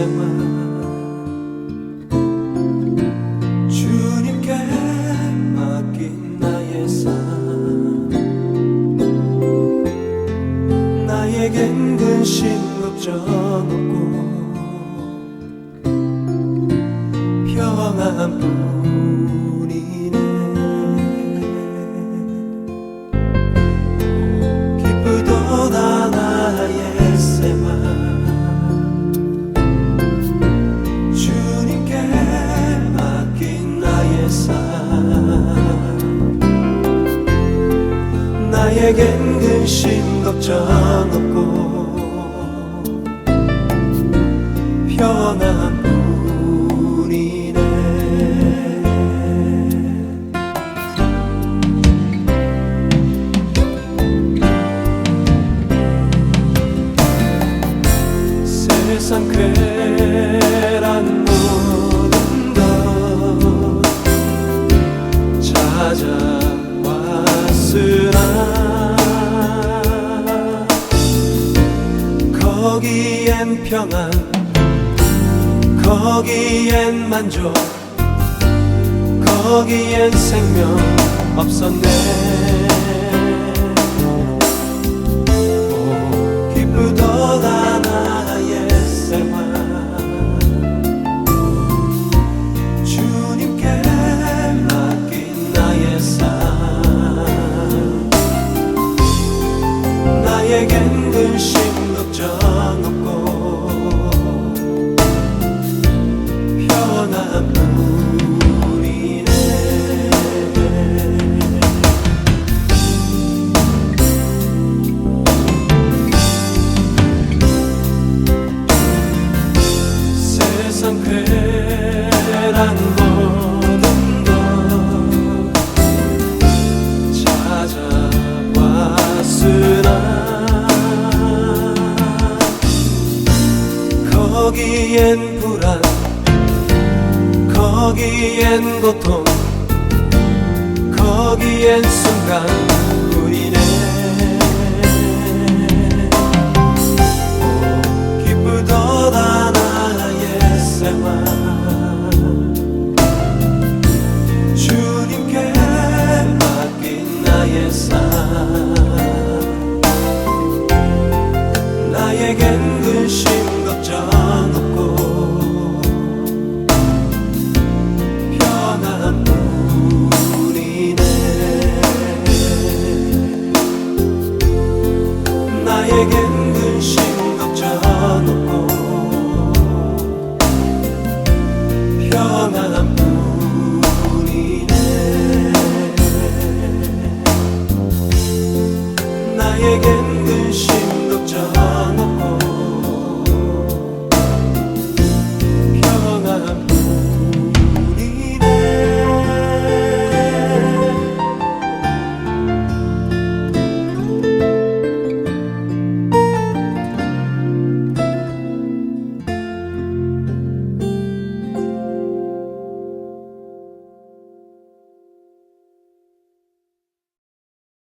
생활 주님께 맡긴 나의 삶 나에겐 근심 걱정 없고. 평안뿐 나에겐 근심 걱정 없고 평안 거기엔 평안 거기엔 만족 거기엔 생명 없었네. 삶. 나에겐 근심 걱정 거기엔 불안 거기엔 고통 거기엔 순간 근심 걱정 없고 평안뿐이네. 나에겐 근심 걱정 없고 평안뿐이네. 나에겐